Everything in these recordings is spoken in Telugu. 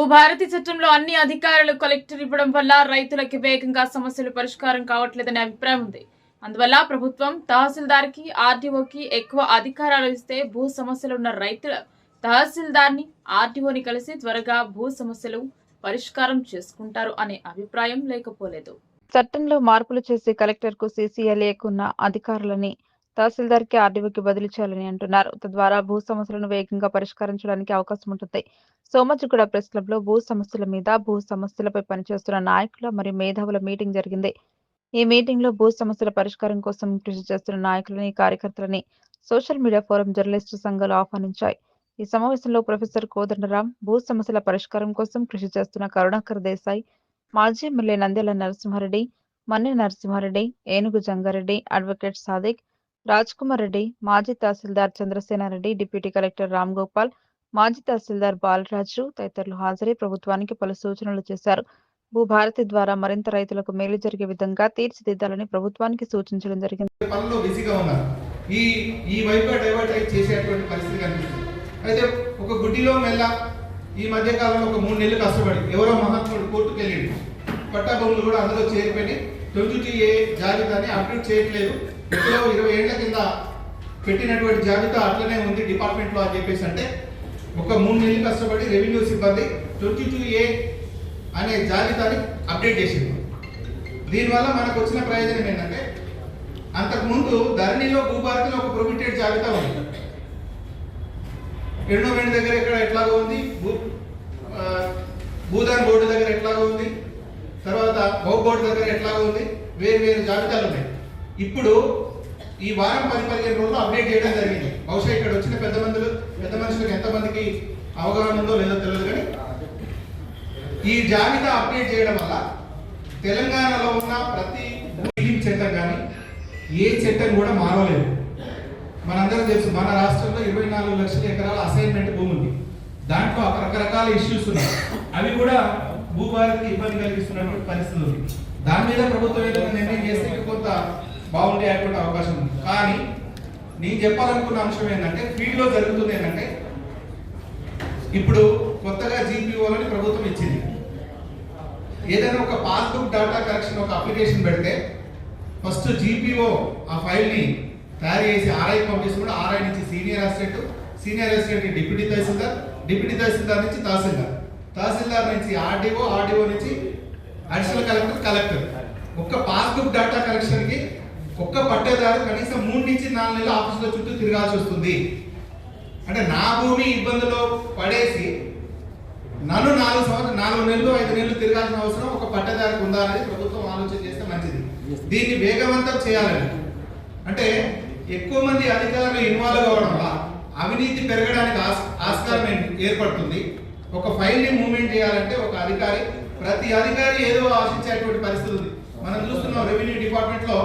భూభారతి చట్టంలో అన్ని అధికారులు కలెక్టర్ ఇవ్వడం వల్ల రైతులకి వేగంగా సమస్యలు పరిష్కారం కావట్లేదనే అభిప్రాయం ఉంది. అందువల్ల ప్రభుత్వం తహసీల్దార్కి ఆర్డీఓకి ఎక్కువ అధికారాలు ఇస్తే భూ సమస్యలు ఉన్న రైతుల తహసీల్దార్ని ఆర్డీఓని కలిసి త్వరగా భూ సమస్యలు పరిష్కారం చేసుకుంటారు అనే అభిప్రాయం లేకపోలేదు. చట్టంలో మార్పులు చేసి కలెక్టర్కు సీసీఎల్ఏకున్న అధికారులని అధికారులని తహసీల్దార్కి ఆర్డీఓకి బదిలీ చేయాలని అంటున్నారు. తద్వారా భూ సమస్యలను వేగంగా పరిష్కరించడానికి అవకాశం ఉంటుంది. సోమజిగూడ ప్రెస్ క్లబ్లో భూ సమస్యల మీద భూ సమస్యలపై పనిచేస్తున్న నాయకుల మరియు మేధావుల మీటింగ్ జరిగింది. ఈ మీటింగ్లో భూ సమస్యల పరిష్కారం కోసం కృషి చేస్తున్న నాయకులని కార్యకర్తలని సోషల్ మీడియా ఫోరం జర్నలిస్టు సంఘాలు ఆహ్వానించాయి. ఈ సమావేశంలో ప్రొఫెసర్ కోదండరాం భూ సమస్యల పరిష్కారం కోసం కృషి చేస్తున్న కరుణాకర్ దేశాయ్ మాజీ ఎమ్మెల్యే నంద్యాల నరసింహారెడ్డి మన్నె నరసింహారెడ్డి ఏనుగు జంగారెడ్డి అడ్వకేట్ సాదిక్ కుమార్ రెడ్డి మాజీ తహసీల్దార్ చంద్రసేనారెడ్డి డిప్యూటీ కలెక్టర్ రామ్ గోపాల్ మాజీ తహసీల్దార్ బాలరాజు తదితరులు హాజరై ప్రభుత్వానికి పలు సూచనలు చేశారు. భూభారతి ద్వారా మరింత రైతులకు మేలు జరిగే విధంగా తీర్చిదిద్దాలని ప్రభుత్వానికి సూచించడం జరిగింది. పనుల్లో బిజీగా ఉన్నారు. ఈ ఈ వైపు డైవర్ట్ అయి చేసేటువంటి పరిస్థితి కనిపిస్తుంది. అయితే ఒక గుడ్డిలో మెల్ల ఈ మధ్య కాలంలో ఒక మూడు నెలలు కష్టపడి ఎవరో మహాత్ముడు కోర్టుకు వెళ్ళిండు పట్టా భూములు కూడా అందులో చేరిపోయి ట్వంటీ టూ ఏ జాబితాని అప్డేట్ చేయట్లేదు. ఎప్పుడో ఇరవై ఏళ్ళ కింద పెట్టినటువంటి జాబితా అట్లనే ఉంది డిపార్ట్మెంట్లో అని చెప్పేసి అంటే ఒక మూడు నెలలు కష్టపడి రెవెన్యూ సిబ్బంది ట్వంటీ టూ ఏ అనే జాబితాని అప్డేట్ చేసింది. దీనివల్ల మనకు వచ్చిన ప్రయోజనం ఏంటంటే అంతకుముందు ధరణిలో భూభారతిలో ఒక ప్రొహిబిటెడ్ జాబితా ఉంది. ఎండోమెంట్ దగ్గర ఇక్కడ ఎట్లాగో ఉంది భూ ఆ, భూదాన్ బోర్డు దగ్గర ఎట్లాగో ఉంది తర్వాత బౌ బోర్డు దగ్గర ఎట్లా ఉంది వేరు వేరు జాబితాలు ఉన్నాయి. ఇప్పుడు ఈ వారం పది పదిహేను రోజులు అప్డేట్ చేయడం జరిగింది. బహుశా ఇక్కడ వచ్చిన పెద్ద మందులు పెద్ద మనుషులకు ఎంతమందికి అవగాహన ఉందో లేదో తెలియదు కానీ ఈ జాబితా అప్డేట్ చేయడం వల్ల తెలంగాణలో ఉన్న ప్రతి బిల్డింగ్ చట్టం కానీ ఏ చట్టం కూడా మారలేదు. మనందరం తెలుసు మన రాష్ట్రంలో ఇరవై నాలుగు లక్షల ఎకరాల అసైన్మెంట్ భూమి ఉంది. దాంట్లో రకరకాల ఇష్యూస్ ఉన్నాయి. అవి కూడా భూభారతికి ఇబ్బంది కలిగిస్తున్నటువంటి పరిస్థితి ఉంది. దాని మీద ప్రభుత్వం ఏదైనా నిర్ణయం చేస్తే కొంత బాగుండే అటువంటి అవకాశం ఉంది. కానీ నేను చెప్పాలనుకున్న అంశం ఏంటంటే ఫీల్డ్లో జరుగుతుంది ఏంటంటే ఇప్పుడు కొత్తగా జీపీఓలని ప్రభుత్వం ఇచ్చింది. ఏదైనా ఒక పాస్బుక్ డేటా కలెక్షన్ ఒక అప్లికేషన్ పెడితే ఫస్ట్ జీపీఓ ఆ ఫైల్ని తయారు చేసి ఆర్ఐ పంపిస్తున్నప్పుడు ఆర్ఐ నుంచి senior assistant senior assistant deputy tahsildar deputy tahsildar నుంచి తహసీల్దార్. తహసీల్దార్ నుంచి ఆర్డీఓ ఆర్డీఓ నుంచి అడిషనల్ కలెక్టర్ కలెక్టర్. ఒక్క పాస్బుక్ డేటా కలెక్షన్కి ఒక్క పట్టేదారు కనీసం మూడు నుంచి నాలుగు నెలలు ఆఫీసులో చుట్టూ తిరగాల్సి వస్తుంది. అంటే నా భూమి ఇబ్బందులో పడేసి నన్ను నాలుగు సంవత్సరం నాలుగు నెలలు ఐదు నెలలు తిరగాల్సిన అవసరం ఒక పట్టేదారికి ఉందా అనేది ప్రభుత్వం ఆలోచన చేస్తే మంచిది. దీన్ని వేగవంతం చేయాలని. అంటే ఎక్కువ మంది అధికారులు ఇన్వాల్వ్ అవ్వడం వల్ల అవినీతి పెరగడానికి ఆస్- ఆస్కారం ఏర్పడుతుంది. ఒక ఫైల్ని మూవ్మెంట్ చేయాలంటే ఒక అధికారి ప్రతి అధికారి ఏదో ఆశించేటువంటి పరిస్థితి ఉంది. మనం చూస్తున్నాం రెవెన్యూ డిపార్ట్మెంట్లో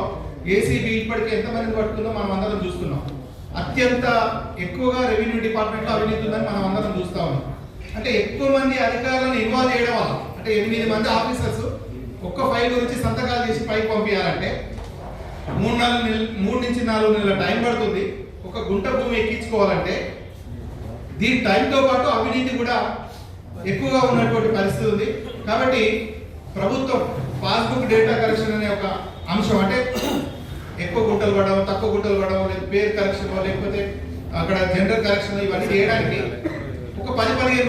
ఏసీబీ ఇప్పటికే ఎంతమంది పట్టుకుందో మనం అందరం చూస్తున్నాం. అత్యంత ఎక్కువగా రెవెన్యూ డిపార్ట్మెంట్లో అవినీతి ఉందని మనం అందరం చూస్తా ఉన్నాం. అంటే ఎక్కువ మంది అధికారులను ఇన్వాల్వ్ చేయడం వల్ల అంటే ఎనిమిది మంది ఆఫీసర్స్ ఒక్క ఫైల్ గురించి సంతకాలు చేసి పైకి పంపించాలంటే మూడు నాలుగు నెలలు మూడు నుంచి నాలుగు నెలల టైం పడుతుంది. ఒక గుంట భూమి ఎక్కించుకోవాలంటే దీని టైంతో పాటు అవినీతి కూడా ఎక్కువగా ఉన్నటువంటి పరిస్థితి ఉంది. కాబట్టి ప్రభుత్వం పాస్బుక్ డేటా కరెక్షన్ అనే ఒక అంశం అంటే ఎక్కువ గుంటలు పడడం తక్కువ గుంటలు పడడం లేదా పేరు కరెక్షన్ లేకపోతే అక్కడ జెండర్ కరెక్షన్ ఇవన్నీ చేయడానికి ఒక పది పదిహేను